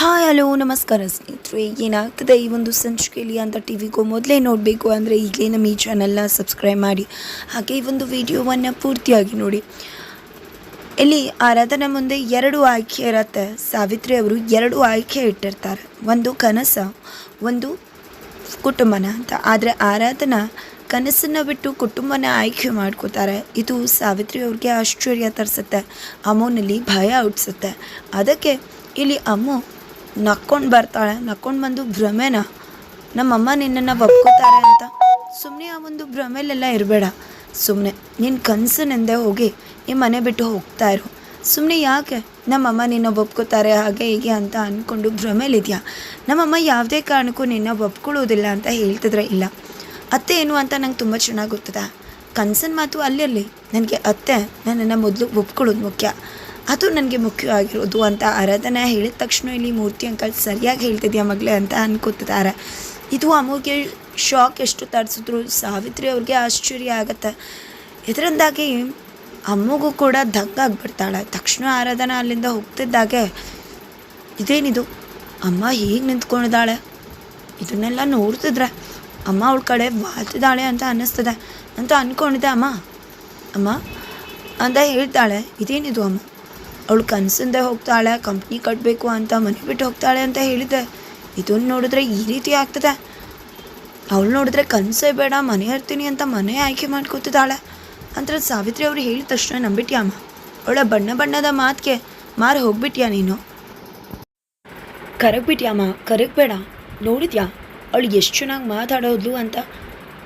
Hi, hello, ನಮಸ್ಕಾರ ಸ್ನೇಹಿತರೆ. ಏನಾಗ್ತದೆ ಈ ಒಂದು ಸಂಚಿಕೆಯಲ್ಲಿ ಅಂತ ಟಿ ವಿಗೂ ಮೊದಲೇ ನೋಡಬೇಕು ಅಂದರೆ ಈಗಲೇ ನಮ್ಮ ಈ ಚಾನಲ್ನ ಸಬ್ಸ್ಕ್ರೈಬ್ ಮಾಡಿ. ಹಾಗೆ ಈ ಒಂದು ವಿಡಿಯೋವನ್ನು ಪೂರ್ತಿಯಾಗಿ ನೋಡಿ. ಇಲ್ಲಿ ಆರಾಧನೆ ಮುಂದೆ ಎರಡು ಆಯ್ಕೆ ಇರತ್ತೆ. ಸಾವಿತ್ರಿ ಅವರು ಎರಡು ಆಯ್ಕೆ ಇಟ್ಟಿರ್ತಾರೆ. ಒಂದು ಕನಸ, ಒಂದು ಕುಟುಂಬನ ಅಂತ. ಆದರೆ ಆರಾಧನಾ ಕನಸನ್ನು ಬಿಟ್ಟು ಕುಟುಂಬನ ಆಯ್ಕೆ ಮಾಡ್ಕೋತಾರೆ. ಇದು ಸಾವಿತ್ರಿ ಅವ್ರಿಗೆ ಆಶ್ಚರ್ಯ ತರಿಸುತ್ತೆ. ಅಮ್ಮನಲ್ಲಿ ಭಯ ಹುಟ್ಟಿಸುತ್ತೆ. ಅದಕ್ಕೆ ಇಲ್ಲಿ ಅಮ್ಮು ನಕ್ಕೊಂಡು ಬರ್ತಾಳೆ, ನಕ್ಕೊಂಡು ಬಂದು ಭ್ರಮೆನ? ನಮ್ಮಮ್ಮ ನಿನ್ನನ್ನು ಒಪ್ಕೋತಾರೆ ಅಂತ. ಸುಮ್ಮನೆ ಆ ಒಂದು ಭ್ರಮೆಲೆಲ್ಲ ಇರಬೇಡ. ಸುಮ್ಮನೆ ನಿನ್ನ ನೆಂದೆ ಹೋಗಿ ಈ ಮನೆ ಬಿಟ್ಟು ಹೋಗ್ತಾ ಇರು. ಸುಮ್ಮನೆ ಯಾಕೆ ನಮ್ಮಮ್ಮ ನಿನ್ನ ಒಪ್ಕೋತಾರೆ ಹಾಗೆ ಹೀಗೆ ಅಂತ ಅಂದ್ಕೊಂಡು ಭ್ರಮೇಲಿದೆಯಾ? ನಮ್ಮಮ್ಮ ಯಾವುದೇ ಕಾರಣಕ್ಕೂ ನಿನ್ನ ಒಪ್ಕೊಳ್ಳೋದಿಲ್ಲ ಅಂತ ಹೇಳ್ತಿದ್ರೆ ಇಲ್ಲ. ಅತ್ತೆ ಏನು ಅಂತ ನಂಗೆ ತುಂಬ ಚೆನ್ನಾಗಿ ಗೊತ್ತದ. ಕನ್ಸನ್ ಮಾತು ಅಲ್ಲಿರಲಿ ನನಗೆ ಅತ್ತೆ ನನ್ನನ್ನು ಮೊದಲು ಒಪ್ಕೊಳ್ಳೋದು ಮುಖ್ಯ. ಅದು ನನಗೆ ಮುಖ್ಯವಾಗಿರೋದು ಅಂತ ಆರಾಧನೆ ಹೇಳಿದ ತಕ್ಷಣ ಇಲ್ಲಿ ಮೂರ್ತಿ ಅಂಕಲ್ ಸರಿಯಾಗಿ ಹೇಳ್ತಿದ್ಯಾ ಮಗಳೇ ಅಂತ ಅನ್ಕೋತಿದ್ದಾರೆ ಇದು ಅಮ್ಮಗೆ ಶಾಕ್ ಎಷ್ಟು ತರಿಸಿದ್ರು ಸಾವಿತ್ರಿ ಅವ್ರಿಗೆ ಆಶ್ಚರ್ಯ ಆಗತ್ತೆ. ಇದರಿಂದಾಗಿ ಅಮ್ಮಗೂ ಕೂಡ ದಂಗಾಗ್ಬಿಡ್ತಾಳೆ ತಕ್ಷಣ ಆರಾಧನೆ ಅಲ್ಲಿಂದ ಹೋಗ್ತಿದ್ದಾಗೆ ಇದೇನಿದು? ಅಮ್ಮ ಹೀಗೆ ನಿಂತ್ಕೊಂಡಿದ್ದಾಳೆ. ಇದನ್ನೆಲ್ಲ ನೋಡ್ತಿದ್ರೆ ಅಮ್ಮ ಅವಳ ಕಡೆ ವಾತಿದ್ದಾಳೆ ಅಂತ ಅನ್ನಿಸ್ತದೆ. ಅಂತ ಅಂದ್ಕೊಂಡಿದ್ದೆ ಅಮ್ಮ. ಅಮ್ಮ ಅಂತ ಹೇಳ್ತಾಳೆ, ಇದೇನಿದು ಅಮ್ಮ? ಅವಳು ಕನಸಿಂದೆ ಹೋಗ್ತಾಳೆ ಕಂಪ್ನಿ ಕಟ್ಟಬೇಕು ಅಂತ, ಮನೆ ಬಿಟ್ಟು ಹೋಗ್ತಾಳೆ ಅಂತ ಹೇಳಿದ್ದೆ ಇದನ್ನು ನೋಡಿದ್ರೆ ಈ ರೀತಿ ಆಗ್ತದೆ. ಅವಳು ನೋಡಿದ್ರೆ ಕನಸೇ ಬೇಡ, ಮನೆ ಇರ್ತೀನಿ ಅಂತ ಮನೆ ಆಯ್ಕೆ ಮಾಡ್ಕೊತಿದ್ದಾಳೆ ಅಂತ ಸಾವಿತ್ರಿ ಅವ್ರು ಹೇಳಿದ ತಕ್ಷಣ ನಂಬಿಟ್ಯಾಮ್ಮ. ಅವಳ ಬಣ್ಣ ಬಣ್ಣದ ಮಾತಿಗೆ ಮಾರು ಹೋಗ್ಬಿಟ್ಯಾ ನೀನು? ಕರಗ್ಬಿಟ್ಯಾಮ್ಮ, ಕರಗಬೇಡ. ನೋಡಿದ್ಯಾ? ಅವಳು ಎಷ್ಟು ಚೆನ್ನಾಗಿ ಮಾತಾಡೋದು ಅಂತ.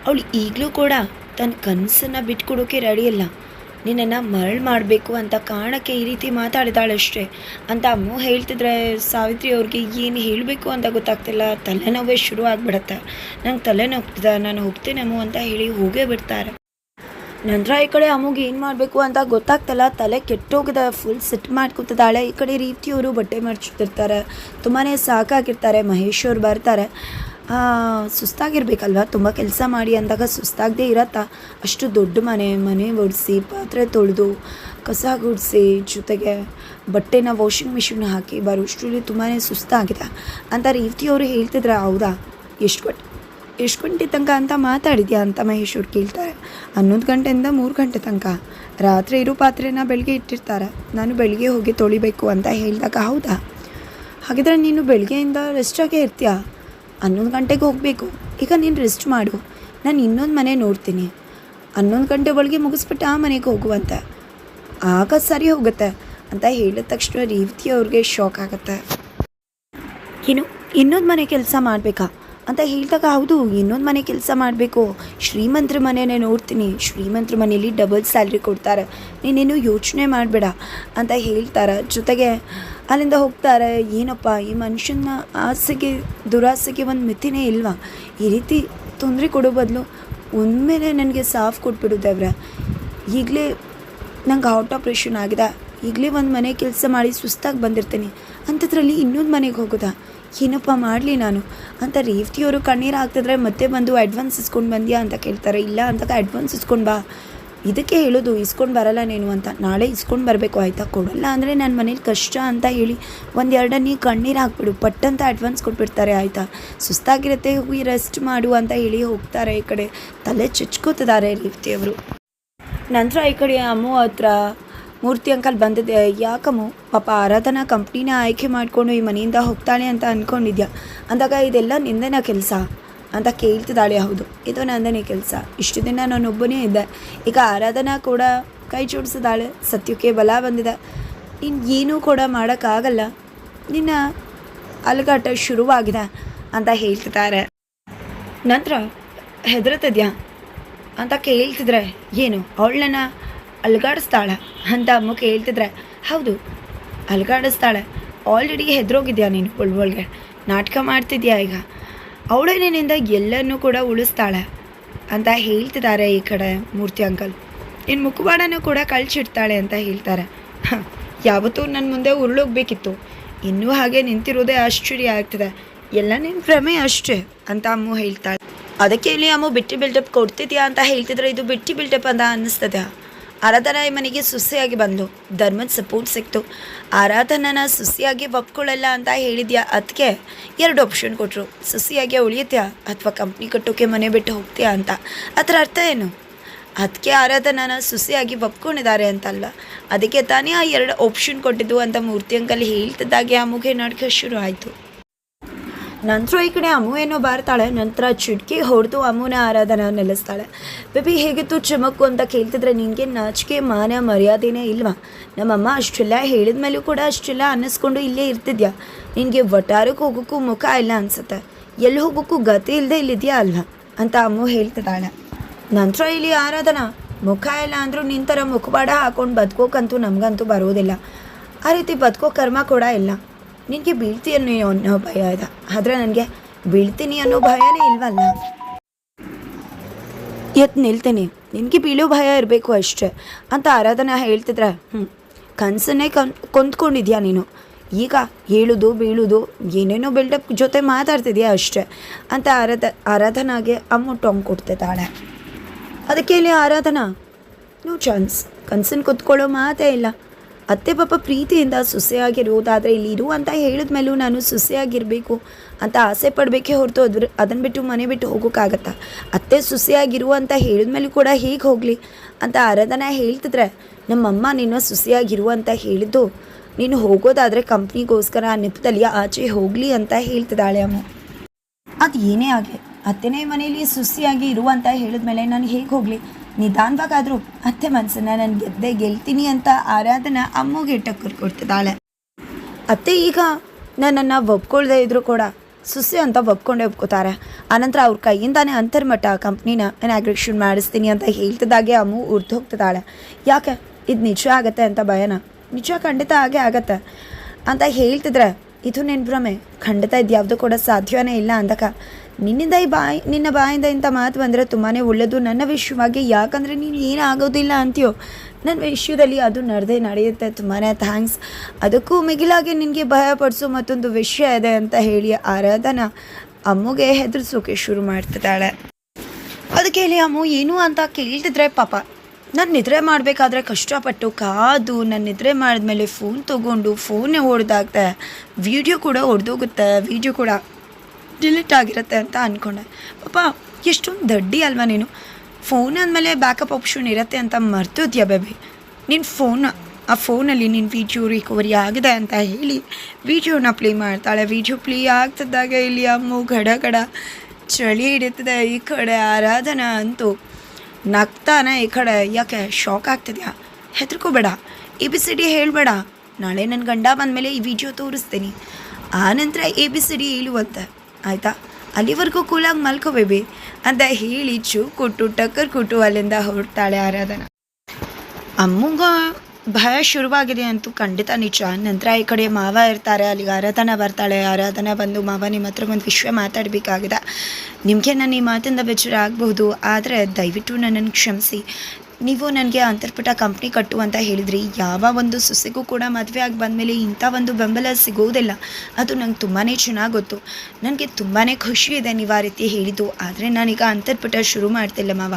ಅವಳು ಈಗಲೂ ಕೂಡ ತನ್ನ ಕನಸನ್ನು ಬಿಟ್ಕೊಡೋಕೆ ರೆಡಿ ಇಲ್ಲ. ನಿನ್ನನ್ನು ಮರಳು ಮಾಡಬೇಕು ಅಂತ ಕಾರಣಕ್ಕೆ ಈ ರೀತಿ ಮಾತಾಡಿದಾಳಷ್ಟೇ ಅಂತ ಅಮ್ಮ ಹೇಳ್ತಿದ್ರೆ ಸಾವಿತ್ರಿ ಅವ್ರಿಗೆ ಏನು ಹೇಳಬೇಕು ಅಂತ ಗೊತ್ತಾಗ್ತಿಲ್ಲ. ತಲೆನೋವೇ ಶುರು ಆಗಿಬಿಡತ್ತೆ. ನಂಗೆ ತಲೆನೋಗ್ತದೆ ನಾನು ಹೋಗ್ತೀನಮ್ಮು ಅಂತ ಹೇಳಿ ಹೋಗೇ ಬಿಡ್ತಾರೆ. ನಂತರ ಈ ಕಡೆ ಅಮ್ಮಗೆ ಏನು ಮಾಡಬೇಕು ಅಂತ ಗೊತ್ತಾಗ್ತಲ್ಲ. ತಲೆ ಕೆಟ್ಟೋಗಿದೆ. ಫುಲ್ ಸಿಟ್ ಮಾಡ್ಕೊತಿದ್ದಾಳೆ ಈ ಕಡೆ ರೀತಿಯವರು ಬಟ್ಟೆ ಮಡ್ಚಿರ್ತಾರೆ ತುಂಬಾ ಸಾಕಾಗಿರ್ತಾರೆ. ಮಹೇಶ್ ಅವ್ರು ಬರ್ತಾರೆ. ಸುಸ್ತಾಗಿರ್ಬೇಕಲ್ವ? ತುಂಬ ಕೆಲಸ ಮಾಡಿ ಅಂದಾಗ ಸುಸ್ತಾಗದೇ ಇರತ್ತಾ? ಅಷ್ಟು ದೊಡ್ಡ ಮನೆ ಮನೆ ಒಡಿಸಿ, ಪಾತ್ರೆ ತೊಳೆದು, ಕಸ ಗುಡಿಸಿ, ಜೊತೆಗೆ ಬಟ್ಟೆನ ವಾಷಿಂಗ್ ಮಿಷಿನ್ ಹಾಕಿ ಬರೋಷ್ಟರಲ್ಲಿ ತುಂಬಾ ಸುಸ್ತಾಗಿದೆ. ಅಂತ ರೀತಿಯವರು ಹೇಳ್ತಿದ್ರೆ, ಹೌದಾ? ಎಷ್ಟು ಗಂಟೆ ಎಷ್ಟು ಗಂಟೆ ತನಕ ಅಂತ ಮಾತಾಡಿದ್ಯಾ ಅಂತ ಮಹೇಶ್ ಅವ್ರು ಕೇಳ್ತಾರೆ. ಹನ್ನೊಂದು ಗಂಟೆಯಿಂದ ಮೂರು ಗಂಟೆ ತನಕ. ರಾತ್ರಿ ಇರೋ ಪಾತ್ರೆನ ಬೆಳಗ್ಗೆ ಇಟ್ಟಿರ್ತಾರೆ. ನಾನು ಬೆಳಗ್ಗೆ ಹೋಗಿ ತೊಳಿಬೇಕು ಅಂತ ಹೇಳಿದಾಗ ಹೌದಾ? ಹಾಗಿದ್ರೆ ನೀನು ಬೆಳಗ್ಗೆಯಿಂದ ರೆಸ್ಟಾಗೇ ಇರ್ತೀಯ? ಹನ್ನೊಂದು ಗಂಟೆಗೆ ಹೋಗಬೇಕು. ಈಗ ನೀನು ರೆಸ್ಟ್ ಮಾಡು. ನಾನು ಇನ್ನೊಂದು ಮನೆ ನೋಡ್ತೀನಿ. ಹನ್ನೊಂದು ಗಂಟೆ ಒಳಗೆ ಮುಗಿಸ್ಬಿಟ್ಟು ಆ ಮನೆಗೆ ಹೋಗುವಂತೆ. ಆಗ ಸರಿ ಹೋಗುತ್ತೆ ಅಂತ ಹೇಳಿದ ತಕ್ಷಣ ರೀತಿ ಅವ್ರಿಗೆ ಶಾಕ್ ಆಗುತ್ತೆ. ಏನು ಇನ್ನೊಂದು ಮನೆ ಕೆಲಸ ಮಾಡಬೇಕಾ? ಅಂತ ಹೇಳಿದಾಗ ಹೌದು, ಇನ್ನೊಂದು ಮನೆ ಕೆಲಸ ಮಾಡಬೇಕು. ಶ್ರೀಮಂತರ ಮನೆಯೇ ನೋಡ್ತೀನಿ. ಶ್ರೀಮಂತರ ಮನೆಯಲ್ಲಿ ಡಬಲ್ ಸ್ಯಾಲ್ರಿ ಕೊಡ್ತಾರೆ. ನೀನೇನು ಯೋಚನೆ ಮಾಡಬೇಡ ಅಂತ ಹೇಳ್ತಾರೆ. ಜೊತೆಗೆ ಅಲ್ಲಿಂದ ಹೋಗ್ತಾರೆ, ಏನಪ್ಪ, ಈ ಮನುಷ್ಯನ ಆಸೆಗೆ, ದುರಾಸೆಗೆ ಒಂದು ಮಿತಿನೇ ಇಲ್ವಾ? ಈ ರೀತಿ ತೊಂದರೆ ಕೊಡೋ ಬದಲು ಒಮ್ಮೆಲೆ ನನಗೆ ಸಾಫ್ ಕೊಟ್ಬಿಡು ಅವರ ಈಗಲೇ ನಂಗೆ ಹಾರ್ಟ್ ಆಪ್ರೇಷನ್ ಆಗಿದೆ. ಈಗಲೇ ಒಂದು ಮನೆ ಕೆಲಸ ಮಾಡಿ ಸುಸ್ತಾಗಿ ಬಂದಿರ್ತೀನಿ. ಅಂಥದ್ರಲ್ಲಿ ಇನ್ನೊಂದು ಮನೆಗೆ ಹೋಗೋದಾ? ಏನಪ್ಪ ಮಾಡಲಿ ನಾನು? ಅಂತ ರೇವತಿಯವರು ಕಣ್ಣೀರು ಹಾಕ್ತಿದ್ರೆ ಮತ್ತೆ ಬಂದು ಅಡ್ವಾನ್ಸ್ ಇಸ್ಕೊಂಡು ಬಂದ್ಯಾ ಅಂತ ಕೇಳ್ತಾರೆ. ಇಲ್ಲ ಅಂತ ಅಡ್ವಾನ್ಸ್ ಇಸ್ಕೊಂಡು ಬಾ. ಇದಕ್ಕೆ ಹೇಳೋದು, ಇಸ್ಕೊಂಡು ಬರಲ್ಲ ನೀನು ಅಂತ. ನಾಳೆ ಇಸ್ಕೊಂಡು ಬರಬೇಕು, ಆಯಿತಾ? ಕೊಡಲ್ಲ ಅಂದರೆ ನನ್ನ ಮನೇಲಿ ಕಷ್ಟ ಅಂತ ಹೇಳಿ ಒಂದೆರಡು ನೀ ಕಣ್ಣೀರು ಹಾಕ್ಬಿಡು. ಪಟ್ಟಂತ ಅಡ್ವಾನ್ಸ್ ಕೊಟ್ಬಿಡ್ತಾರೆ, ಆಯಿತಾ? ಸುಸ್ತಾಗಿರುತ್ತೆ, ಹೋಗಿ ರೆಸ್ಟ್ ಮಾಡು ಅಂತ ಹೇಳಿ ಹೋಗ್ತಾರೆ ಈ ಕಡೆ. ತಲೆ ಚುಚ್ಕೋತಿದ್ದಾರೆ ರೇವತಿಯವರು. ನಂತರ ಈ ಕಡೆ ಅಮ್ಮ ಹತ್ರ ಮೂರ್ತಿ ಅಂಕಲ್ ಬಂದಿದ್ದೆ. ಯಾಕಮ್ಮ? ಪಾಪ ಆರಾಧನಾ ಕಂಪ್ನಿನ ಆಯ್ಕೆ ಮಾಡಿಕೊಂಡು ಈ ಮನೆಯಿಂದ ಹೋಗ್ತಾಳೆ ಅಂತ ಅಂದ್ಕೊಂಡಿದ್ಯಾ ಅಂದಾಗ ಇದೆಲ್ಲ ನಿಂದನ ಕೆಲಸ ಅಂತ ಕೇಳ್ತಿದ್ದಾಳೆ. ಹೌದು, ಇದು ನಂದನೇ ಕೆಲಸ. ಇಷ್ಟು ದಿನ ನಾನೊಬ್ಬನೇ ಇದ್ದೆ. ಈಗ ಆರಾಧನಾ ಕೂಡ ಕೈ ಜೋಡಿಸಿದಾಳೆ ಸತ್ಯಕ್ಕೆ ಬಲ ಬಂದಿದೆ. ನೀನು ಏನೂ ಕೂಡ ಮಾಡೋಕ್ಕಾಗಲ್ಲ. ನಿನ್ನ ಅಲುಗಾಟ ಶುರುವಾಗಿದೆ ಅಂತ ಹೇಳ್ತಿದ್ದಾರೆ. ನಂತರ ಹೆದರ್ತಿದ್ಯಾ ಅಂತ ಕೇಳ್ತಿದ್ರೆ, ಏನು? ಅವಳನ್ನ ಅಲ್ಗಾಡಿಸ್ತಾಳ ಅಂತ ಅಮ್ಮ ಕೇಳ್ತಿದ್ರೆ ಹೌದು ಅಲ್ಗಾಡಿಸ್ತಾಳೆ ಆಲ್ರೆಡಿ ಹೆದರೋಗಿದ್ಯಾ ನೀನು ಒಳಗೆ ನಾಟಕ ಮಾಡ್ತಿದ್ಯಾ ಈಗ? ಅವಳೇ ನಿನ್ನಿಂದ ಎಲ್ಲನೂ ಕೂಡ ಉಳಿಸ್ತಾಳೆ ಅಂತ ಹೇಳ್ತಿದ್ದಾರೆ ಈ ಕಡೆ ಮೂರ್ತಿ ಅಂಕಲ್. ನಿನ್ನ ಮುಖವಾಡನೂ ಕೂಡ ಕಳ್ಸಿಡ್ತಾಳೆ ಅಂತ ಹೇಳ್ತಾರೆ. ಯಾವತ್ತೂ ನನ್ನ ಮುಂದೆ ಉರುಳೋಗ್ಬೇಕಿತ್ತು. ಇನ್ನೂ ಹಾಗೆ ನಿಂತಿರೋದೇ ಆಶ್ಚರ್ಯ ಆಗ್ತಿದೆ. ಎಲ್ಲ ನಿನ್ನ ಭ್ರಮೆ ಅಷ್ಟೇ ಅಂತ ಅಮ್ಮ ಹೇಳ್ತಾಳೆ. ಅದಕ್ಕೆ ಇಲ್ಲಿ ಅಮ್ಮ ಬಿಟ್ಟಿ ಬಿಲ್ಟಪ್ ಕೊಡ್ತಿದ್ಯಾ ಅಂತ ಹೇಳ್ತಿದ್ರೆ ಇದು ಬಿಟ್ಟಿ ಬಿಲ್ಟಪ್ ಅಂತ ಅನ್ನಿಸ್ತದೆ. ಆರಾಧನಾ ಮನೆಗೆ ಸುಸ್ಸಿಯಾಗಿ ಬಂದು, ಧರ್ಮದ ಸಪೋರ್ಟ್ ಸಿಕ್ತು. ಆರಾಧನನ ಸುಸಿಯಾಗಿ ಒಪ್ಕೊಳ್ಳಲ್ಲ ಅಂತ ಹೇಳಿದ್ಯಾ? ಅದಕ್ಕೆ ಎರಡು ಆಪ್ಷನ್ ಕೊಟ್ಟರು ಸುಸಿಯಾಗಿ ಉಳಿಯುತ್ತೀಯಾ ಅಥವಾ ಕಂಪ್ನಿ ಕಟ್ಟೋಕೆ ಮನೆ ಬಿಟ್ಟು ಹೋಗ್ತೀಯಾ ಅಂತ. ಅದರ ಅರ್ಥ ಏನು? ಅದಕ್ಕೆ ಆರಾಧನಾನ ಸುಸಿಯಾಗಿ ಒಪ್ಕೊಂಡಿದ್ದಾರೆ ಅಂತಲ್ವ? ಅದಕ್ಕೆ ತಾನೇ ಆ ಎರಡು ಆಪ್ಷನ್ ಕೊಟ್ಟಿದ್ದು ಅಂತ ಮೂರ್ತಿ ಅಂಕಲ್ ಹೇಳ್ತಿದ್ದಾಗೆ ಆ ಮುಖೆ ನಾಟಕ ಶುರು ಆಯಿತು. ನಂತರ ಈ ಕಡೆ ಅಮ್ಮು ಏನೋ ಬಾರ್ತಾಳೆ, ನಂತರ ಚಿಟ್ಕಿ ಹೊಡೆದು ಅಮ್ಮನ ಆರಾಧನ ನಿಲ್ಲಿಸ್ತಾಳೆ. ಬೇಬಿ, ಹೇಗಿತ್ತು? ಚಮಕ್ಕು ಅಂತ ಕೇಳ್ತಿದ್ರೆ ನಿನಗೆ ನಾಚಿಕೆ, ಮಾನ, ಮರ್ಯಾದೆನೇ ಇಲ್ವಾ? ನಮ್ಮಮ್ಮ ಅಷ್ಟೆಲ್ಲ ಹೇಳಿದ ಮೇಲೂ ಕೂಡ ಅಷ್ಟೆಲ್ಲ, ಅನ್ನಿಸ್ಕೊಂಡು ಇಲ್ಲೇ ಇರ್ತಿದ್ಯಾ? ನಿನಗೆ ಒಟ್ಟಾರಕ್ಕೆ ಹೋಗೋಕ್ಕೂ ಮುಖ ಇಲ್ಲ ಅನಿಸುತ್ತೆ. ಎಲ್ಲಿ ಹೋಗೋಕ್ಕೂ ಗತಿ ಇಲ್ಲದೆ ಇಲ್ಲಿದೆಯಾ ಅಲ್ವಾ? ಅಂತ ಅಮ್ಮು ಹೇಳ್ತಿದ್ದಾಳೆ. ನಂತರ ಇಲ್ಲಿ ಆರಾಧನ? ಮುಖ ಇಲ್ಲ ಅಂದರೂ ನಿಂತರ ಮುಖವಾಡ ಹಾಕೊಂಡು ಬದುಕೋಕಂತೂ ನಮಗಂತೂ ಬರೋದಿಲ್ಲ. ಆ ರೀತಿ ಬದುಕೋ ಕರ್ಮ ಕೂಡ ಇಲ್ಲ. ನಿನಗೆ ಬೀಳ್ತೀನಿ ಅನ್ನೋ ಭಯ ಇದೆ ಆದರೆ ನನಗೆ ಬೀಳ್ತೀನಿ ಅನ್ನೋ ಭಯನೇ ಇಲ್ವಲ್ಲ? ಎತ್ತು ನಿಲ್ತೀನಿ. ನಿನಗೆ ಬೀಳೋ ಭಯ ಇರಬೇಕು ಅಷ್ಟೇ. ಅಂತ ಆರಾಧನಾ ಹೇಳ್ತಿದ್ರೆ ಹ್ಞೂ ಕನಸನ್ನೇ ಕನ್, ಕೊಂದ್ಕೊಂಡಿದ್ಯಾ ನೀನು? ಈಗ ಹೇಳೋದು, ಬೀಳೋದು, ಏನೇನೋ ಬಿಲ್ಡಪ್ ಜೊತೆ ಮಾತಾಡ್ತಿದ್ಯಾ ಅಷ್ಟೇ? ಅಂತ ಆರಾಧ, ಆರಾಧನಾಗೆ ಅಮ್ಮ ಟಾಂಗ್ ಕೊಡ್ತಿದ್ದಾಳೆ. ಅದಕ್ಕೆ ಇಲ್ಲಿ ಆರಾಧನಾ, ನೋ ಚಾನ್ಸ್. ಕನ್ಸನ್ ಕೂತ್ಕೊಳ್ಳೋ ಮಾತೇ ಇಲ್ಲ. ಅತ್ತೆ ಪಾಪ ಪ್ರೀತಿಯಿಂದ ಸುಸೆಯಾಗಿರುವುದಾದರೆ ಇಲ್ಲಿ ಇರು ಅಂತ ಹೇಳಿದ ಮೇಲೂ ನಾನು ಸುಸೆಯಾಗಿರಬೇಕು ಅಂತ ಆಸೆ ಪಡಬೇಕೇ ಹೊರತು ಅದ್ರ ಅದನ್ನು ಬಿಟ್ಟು ಮನೆ ಬಿಟ್ಟು ಹೋಗೋಕ್ಕಾಗತ್ತಾ? ಅತ್ತೆ ಸುಸೆಯಾಗಿರು ಅಂತ ಹೇಳಿದ ಮೇಲೂ ಕೂಡ ಹೇಗೆ ಹೋಗಲಿ ಅಂತ ಆರಾಧನಾ ಹೇಳ್ತಿದ್ರೆ, ನಮ್ಮಮ್ಮ ನಿನ್ನ ಸುಸೆಯಾಗಿರು ಅಂತ ಹೇಳಿದ್ದು, ನೀನು ಹೋಗೋದಾದರೆ ಕಂಪ್ನಿಗೋಸ್ಕರ ಆ ನೆಪದಲ್ಲಿ ಆಚೆ ಹೋಗಲಿ ಅಂತ ಹೇಳ್ತಿದ್ದಾಳೆ ಅಮ್ಮ. ಅದು ಏನೇ ಆಗಲಿ. ಅತ್ತೆನೇ ಮನೆಯಲ್ಲಿ ಸುಸ್ಸಿಯಾಗಿ ಇರು ಅಂತ ಹೇಳಿದ್ಮೇಲೆ ನಾನು ಹೇಗೆ ಹೋಗಲಿ? ನಿಧಾನವಾಗಾದರೂ ಅತ್ತೆ ಮನಸ್ಸನ್ನು ನಾನು ಗೆದ್ದೆ ಗೆಲ್ತೀನಿ ಅಂತ ಆರಾಧನ ಅಮ್ಮಗೆ ಟಕ್ಕರ್ ಕೊಡ್ತಿದ್ದಾಳೆ. ಅತ್ತೆ ಈಗ ನನ್ನನ್ನು ಒಪ್ಕೊಳ್ದೇ ಇದ್ರೂ ಕೂಡ ಸುಸ್ಸಿ ಅಂತ ಒಪ್ಕೊಂಡೇ ಒಪ್ಕೋತಾರೆ. ಆನಂತರ ಅವ್ರ ಕೈಯಿಂದಾನೇ ಅಂತರ್ಮಟ್ಟ ಕಂಪ್ನಿನ ಇನಾಗ್ರೇಷನ್ ಮಾಡಿಸ್ತೀನಿ ಅಂತ ಹೇಳ್ತಿದ್ದಾಗೆ ಅಮ್ಮು ಉರ್ದು ಹೋಗ್ತಿದ್ದಾಳೆ. ಯಾಕೆ? ಇದು ನಿಜ ಆಗತ್ತೆ ಅಂತ ಭಯನ? ನಿಜ ಖಂಡಿತ ಹಾಗೆ ಆಗತ್ತೆ ಅಂತ ಹೇಳ್ತಿದ್ರೆ, ಇದು ನಿನ್ನ ಭ್ರಮೆ ಖಂಡಿತ ಇದು ಯಾವುದೂ ಕೂಡ ಸಾಧ್ಯವೇ ಇಲ್ಲ ಅಂದಕ ನಿನ್ನಿಂದ ಈ ಬಾಯಿ, ನಿನ್ನ ಬಾಯಿಂದ ಇಂಥ ಮಾತು ಬಂದರೆ ತುಂಬಾ ಒಳ್ಳೆಯದು. ನನ್ನ ವಿಷಯವಾಗಿ ಯಾಕಂದರೆ ನೀನು ಏನಾಗೋದಿಲ್ಲ ಅಂತೀಯೋ, ನನ್ನ ವಿಷಯದಲ್ಲಿ ಅದು ನಡೆದೇ ನಡೆಯುತ್ತೆ ತುಂಬಾ ಥ್ಯಾಂಕ್ಸ್. ಅದಕ್ಕೂ ಮಿಗಿಲಾಗಿ ನಿನಗೆ ಭಯಪಡಿಸೋ ಮತ್ತೊಂದು ವಿಷಯ ಇದೆ ಅಂತ ಹೇಳಿ ಆರಾಧನಾ ಅಮ್ಮಗೆ ಹೆದರ್ಸೋಕೆ ಶುರು ಮಾಡ್ತಿದ್ದಾಳೆ. ಅದಕ್ಕೆ ಹೇಳಿ ಅಮ್ಮು, ಏನು ಅಂತ ಕೇಳ್ತಿದ್ರೆ ಪಾಪ, ನಾನು ನಿದ್ರೆ ಮಾಡಬೇಕಾದ್ರೆ ಕಷ್ಟಪಟ್ಟು ಕಾದು ನಾನು ನಿದ್ರೆ ಮಾಡಿದ್ಮೇಲೆ ಫೋನ್ ತೊಗೊಂಡು ಫೋನೇ ಹೊಡೆದಾಗ್ತೆ ವಿಡಿಯೋ ಕೂಡ ಹೊಡೆದೋಗುತ್ತೆ ವಿಡಿಯೋ ಕೂಡ. ಡಿಲೀಟ್ ಆಗಿರುತ್ತೆ ಅಂತ ಅಂದ್ಕೊಂಡೆ ಪಾಪ, ಎಷ್ಟೊಂದು ದಡ್ಡಿ ಅಲ್ವಾ ನೀನು? ಫೋನ್ ಅಂದಮೇಲೆ ಬ್ಯಾಕಪ್ ಆಪ್ಷನ್ ಇರುತ್ತೆ ಅಂತ ಮರ್ತೋದ್ಯಾ ಬೇಬಿ ನಿನ್ನ ಫೋನ್ ಆ ಫೋನಲ್ಲಿ ನಿನ್ನ ವಿಡಿಯೋ ರಿಕವರಿ ಆಗಿದೆ ಅಂತ ಹೇಳಿ ವಿಡಿಯೋನ ಪ್ಲೇ ಮಾಡ್ತಾಳೆ. ವಿಡಿಯೋ ಪ್ಲೇ ಆಗ್ತಿದ್ದಾಗ ಇಲ್ಲಿ ಅಮ್ಮು ಗಡ ಗಡ ಚಳಿ ಹಿಡಿತದೆ ಈ ಕಡೆ ಆರಾಧನಾ ಅಂತೂ ನಗ್ತಾನೆ ಈ ಕಡೆ. ಯಾಕೆ ಶಾಕ್ ಆಗ್ತಿದ್ಯಾ? ಹೆದರ್ಕೋಬೇಡ. ಎ ಬಿ ಸಿ ಡಿ ಹೇಳಬೇಡ. ನಾಳೆ ನನ್ನ ಗಂಡ ಬಂದಮೇಲೆ ಈ ವಿಡಿಯೋ ತೋರಿಸ್ತೀನಿ. ಆನಂತರ ಎ ಬಿ ಸಿ ಡಿ ಹೇಳುವಂತೆ ಆಯಿತಾ? ಅಲ್ಲಿವರೆಗೂ ಕೂಲಾಗಿ ಮಲ್ಕೋಬೇಬಿ ಅಂತ ಹೇಳಿ ಚೂ ಕೊಟ್ಟು ಟಕ್ಕರ್ ಕೊಟ್ಟು ಅಲ್ಲಿಂದ ಹೊರಡ್ತಾಳೆ ಆರಾಧನಾ. ಅಮ್ಮಂಗ ಭಯ ಶುರುವಾಗಿದೆ ಅಂತೂ ಖಂಡಿತ ನಿಜ. ನಂತರ ಈ ಕಡೆ ಮಾವ ಇರ್ತಾರೆ, ಅಲ್ಲಿಗೆ ಆರಾಧನ ಬರ್ತಾಳೆ. ಆರಾಧನ ಬಂದು ಮಾವ ನಿಮ್ಮ ಹತ್ರ ಒಂದು ವಿಷಯ ಮಾತಾಡಬೇಕಾಗಿದೆ. ನಿಮಗೆ ನಾನು ಈ ಮಾತಿಂದ ಬೇಜಾರು ಆದರೆ ದಯವಿಟ್ಟು ನನ್ನನ್ನು ಕ್ಷಮಿಸಿ. ನೀವು ನನಗೆ ಅಂತರ್ಪಟ ಕಂಪ್ನಿ ಕಟ್ಟು ಅಂತ ಹೇಳಿದ್ರಿ. ಯಾವ ಒಂದು ಸೊಸೆಗೂ ಕೂಡ ಮದುವೆ ಆಗಿ ಬಂದಮೇಲೆ ಇಂಥ ಒಂದು ಬೆಂಬಲ ಸಿಗೋದಿಲ್ಲ. ಅದು ನಂಗೆ ತುಂಬಾ ಚೆನ್ನಾಗಿ ಗೊತ್ತು. ನನಗೆ ತುಂಬಾ ಖುಷಿ ಇದೆ ನೀವು ಆ ರೀತಿ ಹೇಳಿದ್ದು. ಆದರೆ ನಾನೀಗ ಅಂತರ್ಪಟ ಶುರು ಮಾಡ್ತಿಲ್ಲ ಮಾವ.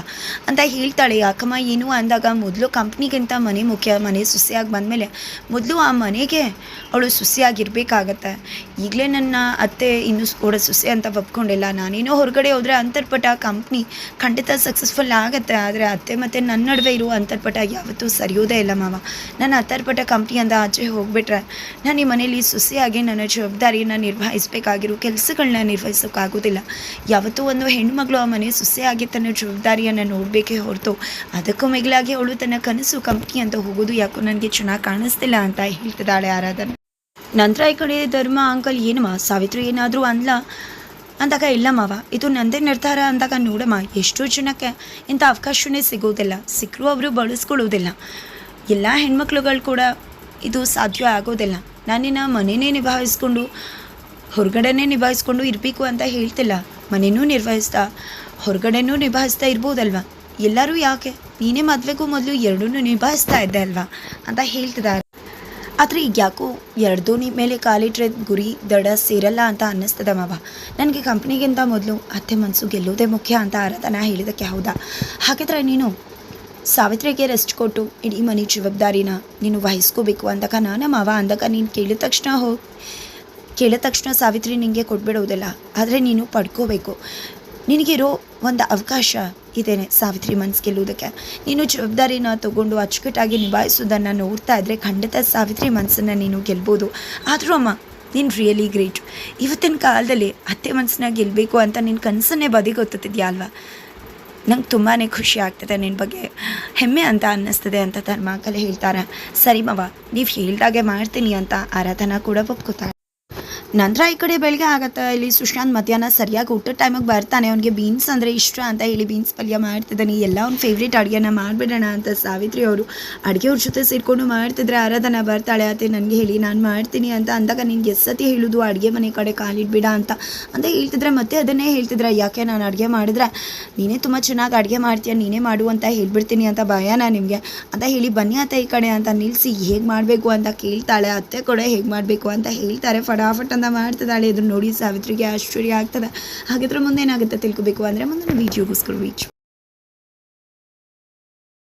ಅಂತ ಹೇಳ್ತಾಳೆ. ಯಾಕಮ್ಮ ಏನು ಅಂದಾಗ ಮೊದಲು ಕಂಪ್ನಿಗಿಂತ ಮನೆ ಮುಖ್ಯ, ಮನೆ ಸುಸಿಯಾಗಿ ಬಂದಮೇಲೆ ಮೊದಲು ಆ ಮನೆಗೆ ಅವಳು ಸುಸಿಯಾಗಿರ್ಬೇಕಾಗತ್ತೆ ಈಗಲೇ ನನ್ನ ಅತ್ತೆ ಇನ್ನೂ ಕೂಡ ಸುಸಿ ಅಂತ ಒಪ್ಕೊಂಡಿಲ್ಲ. ನಾನೇನೋ ಹೊರಗಡೆ ಹೋದರೆ ಅಂತರ್ಪಟ ಕಂಪ್ನಿ ಖಂಡಿತ ಸಕ್ಸಸ್ಫುಲ್ ಆಗುತ್ತೆ. ಆದರೆ ಅತ್ತೆ ಮತ್ತು ನನ್ನ ನಡುವೆ ಇರುವ ಅಂತರ್ಪಟ ಯಾವತ್ತೂ ಸರಿಯೋದೇ ಇಲ್ಲ ಮಾವ. ನನ್ನ ಅಂತರ್ಪಟ ಕಂಪ್ನಿಯಿಂದ ಆಚೆ ಹೋಗ್ಬಿಟ್ರೆ ನಾನು ಈ ಮನೇಲಿ ಸುಸಿಯಾಗಿ ನನ್ನ ಜವಾಬ್ದಾರಿಯನ್ನು ನಿರ್ವಹಿಸಬೇಕಾಗಿರೋ ಕೆಲಸಗಳನ್ನ ನಿರ್ವಹಿಸೋಕ್ಕಾಗೋದಿಲ್ಲ. ಯಾವತ್ತೂ ಒಂದು ಹೆಣ್ಮಗಳು ಆ ಮನೆ ಸುಸಿಯಾಗಿ ತನ್ನ ಜವಾಬ್ದಾರಿಯನ್ನು ನೋಡಬೇಕೇ ಹೊರತು ಅದಕ್ಕೂ ಮಿಗಿಲಾಗಿ ಅವಳು ತನ್ನ ಕನಸು ಕಂಪ್ನಿ ಅಂತ ಹೋಗೋದು ಯಾಕೋ ನನಗೆ ಚೆನ್ನಾಗಿ ಕಾಣಿಸ್ತಿಲ್ಲ ಅಂತ ಹೇಳ್ತಿದ್ದಾಳೆ ಆರಾಧನೆ. ನಂತರ ಈ ಕಡೆ ಧರ್ಮ, ಅಂಕಲ್, ಏನಮ್ಮ? ಸಾವಿತ್ರಿ ಏನಾದರೂ ಅಂದ್ಲ ಅಂದಾಗ ಇಲ್ಲ ಮಾವ, ಇದು ನಂದೇ ನಿರ್ಧಾರ ಅಂದಾಗ ನೋಡಮ್ಮ, ಎಷ್ಟೋ ಜನಕ್ಕೆ ಇಂಥ ಅವಕಾಶವೇ ಸಿಗೋದಿಲ್ಲ ಸಿಕ್ಕರೂ ಅವರು ಬಳಸ್ಕೊಳ್ಳೋದಿಲ್ಲ. ಎಲ್ಲ ಹೆಣ್ಮಕ್ಳುಗಳು ಕೂಡ ಇದು ಸಾಧ್ಯ ಆಗೋದಿಲ್ಲ. ನಾನಿನ್ನ ಮನೆಯೇ ನಿಭಾಯಿಸ್ಕೊಂಡು, ಹೊರಗಡೆನೇ ನಿಭಾಯಿಸ್ಕೊಂಡು ಇರಬೇಕು ಅಂತ ಹೇಳ್ತಿಲ್ಲ. ಮನೆಯೂ ನಿರ್ವಹಿಸ್ತಾ, ಹೊರಗಡೆನೂ ನಿಭಾಯಿಸ್ತಾ ಇರ್ಬೋದಲ್ವಾ? ಎಲ್ಲರೂ ಯಾಕೆ? ನೀನೇ ಮದುವೆಗೂ ಮೊದಲು ಎರಡೂ ನಿಭಾಯಿಸ್ತಾ ಇದ್ದೆ ಅಲ್ವಾ? ಅಂತ ಹೇಳ್ತಿದ್ದಾರೆ. ಆದರೆ ಈಗ ಯಾಕೋ ಎರಡು ನಿಮ್ಮ ಮೇಲೆ ಕಾಲಿಟ್ರೆ ಗುರಿ ದಡ ಸೇರಲ್ಲ ಅಂತ ಅನ್ನಿಸ್ತದೆ ಮಾವ. ನನಗೆ ಕಂಪ್ನಿಗಿಂತ ಮೊದಲು ಅತ್ತೆ ಮನಸ್ಸು ಗೆಲ್ಲೋದೇ ಮುಖ್ಯ ಅಂತ ಆರಾಧನಾ ಹೇಳಿದಕ್ಕೆ ಹೌದಾ? ಹಾಗಿದ್ರೆ ನೀನು ಸಾವಿತ್ರಿಗೆ ರೆಸ್ಟ್ ಕೊಟ್ಟು ಇಡೀ ಮನೆ ಜವಾಬ್ದಾರಿನ ನೀನು ವಹಿಸ್ಕೋಬೇಕು ಅಂದಕ ನಾನು ಮಾವ ಅಂದಾಗ ನೀನು ಕೇಳಿದ ತಕ್ಷಣ ಹೋಗಿ ಕೇಳಿದ ತಕ್ಷಣ ಸಾವಿತ್ರಿ ನಿನಗೆ ಕೊಟ್ಬಿಡೋದಿಲ್ಲ. ಆದರೆ ನೀನು ಪಡ್ಕೋಬೇಕು. ನಿನಗಿರೋ ಒಂದು ಅವಕಾಶ ಇದೇನೆ ಸಾವಿತ್ರಿ ಮನ್ಸು ಗೆಲ್ಲುವುದಕ್ಕೆ. ನೀನು ಜವಾಬ್ದಾರಿನ ತಗೊಂಡು ಅಚ್ಚುಕಟ್ಟಾಗಿ ನಿಭಾಯಿಸೋದನ್ನು ನೋಡ್ತಾ ಇದ್ದರೆ ಖಂಡಿತ ಸಾವಿತ್ರಿ ಮನಸ್ಸನ್ನು ನೀನು ಗೆಲ್ಬೋದು. ಆದರೂ ಅಮ್ಮ, ನೀನು ರಿಯಲಿ ಗ್ರೇಟ್ ಇವತ್ತಿನ ಕಾಲದಲ್ಲಿ ಅತ್ತೆ ಮನಸ್ಸನ್ನ ಗೆಲ್ಲಬೇಕು ಅಂತ ನಿನ್ನ ಕನಸನ್ನೇ ಬದಿಗೊತ್ತಿದ್ಯಾ ಅಲ್ವಾ? ನಂಗೆ ತುಂಬಾ ಖುಷಿ ಆಗ್ತದೆ ನಿನ್ನ ಬಗ್ಗೆ. ಹೆಮ್ಮೆ ಅಂತ ಅನ್ನಿಸ್ತದೆ ಅಂತ ಧರ್ಮಾಕಲೆ ಹೇಳ್ತಾರೆ. ಸರಿ ಮವ, ನೀವು ಹೇಳ್ದಾಗೆ ಮಾಡ್ತೀನಿ ಅಂತ ಆರಾಧನಾ ಕೂಡ ಒಪ್ಕೋತಾಳೆ ನಂತರ ಈ ಕಡೆ ಬೆಳಗ್ಗೆ ಆಗತ್ತೆ? ಇಲ್ಲಿ ಸುಶಾಂತ್ ಮಧ್ಯಾಹ್ನ ಸರಿಯಾಗಿ ಊಟದ ಟೈಮಿಗೆ ಬರ್ತಾನೆ. ಅವನಿಗೆ ಬೀನ್ಸ್ ಅಂದರೆ ಇಷ್ಟ ಅಂತ ಹೇಳಿ ಬೀನ್ಸ್ ಪಲ್ಯ ಮಾಡ್ತಿದ್ದಾನೆ. ಎಲ್ಲ ಅವ್ನ ಫೇವ್ರೇಟ್ ಅಡುಗೆನ ಮಾಡಿಬಿಡೋಣ ಅಂತ ಸಾವಿತ್ರಿ ಅವರು ಅಡುಗೆಯವ್ರ ಜೊತೆ ಸೇರಿಕೊಂಡು ಮಾಡ್ತಿದ್ರೆ ಆರಾಧನ ಬರ್ತಾಳೆ. ಅತ್ತೆ ನನಗೆ ಹೇಳಿ ನಾನು ಮಾಡ್ತೀನಿ ಅಂತ ಅಂದಾಗ ನಿನ್ಗೆ ಎಷ್ಟು ಹೇಳೋದು, ಅಡುಗೆ ಮನೆ ಕಡೆ ಕಾಲಿಡ್ಬಿಡ ಅಂತ ಅಂತ ಹೇಳ್ತಿದ್ರೆ ಮತ್ತೆ ಅದನ್ನೇ ಹೇಳ್ತಿದ್ರೆ. ಯಾಕೆ ನಾನು ಅಡುಗೆ ಮಾಡಿದ್ರೆ? ನೀನೇ ತುಂಬ ಚೆನ್ನಾಗಿ ಅಡುಗೆ ಮಾಡ್ತೀಯ, ನೀನೇ ಮಾಡು ಅಂತ ಹೇಳ್ಬಿಡ್ತೀನಿ ಅಂತ ಭಯನಾ ನಿಮಗೆ ಅಂತ ಹೇಳಿ ಬನ್ನಿ ಅತ್ತೆ ಈ ಕಡೆ ಅಂತ ನಿಲ್ಲಿಸಿ ಹೇಗೆ ಮಾಡಬೇಕು ಅಂತ ಕೇಳ್ತಾಳೆ. ಅತ್ತೆ ಕೂಡ ಹೇಗೆ ಮಾಡಬೇಕು ಅಂತ ಹೇಳ್ತಾರೆ. ಫಟಾಫಟ್ ಅಂತ ಮಾಡ್ತಿದ್ದಾಳೆ ನೋಡಿ ಸಾವಿತ್ರಿಗೆ ಆಶ್ಚರ್ಯ ಆಗ್ತದೆ. ಹಾಗಿದ್ರೆ ಮುಂದೆ ಏನಾಗುತ್ತೆ ತಿಳ್ಕೊಬೇಕು ಅಂದರೆ ಮುಂದಿನ ವೀಡಿಯೋಗೋಸ್ಕರ ವೀಚ್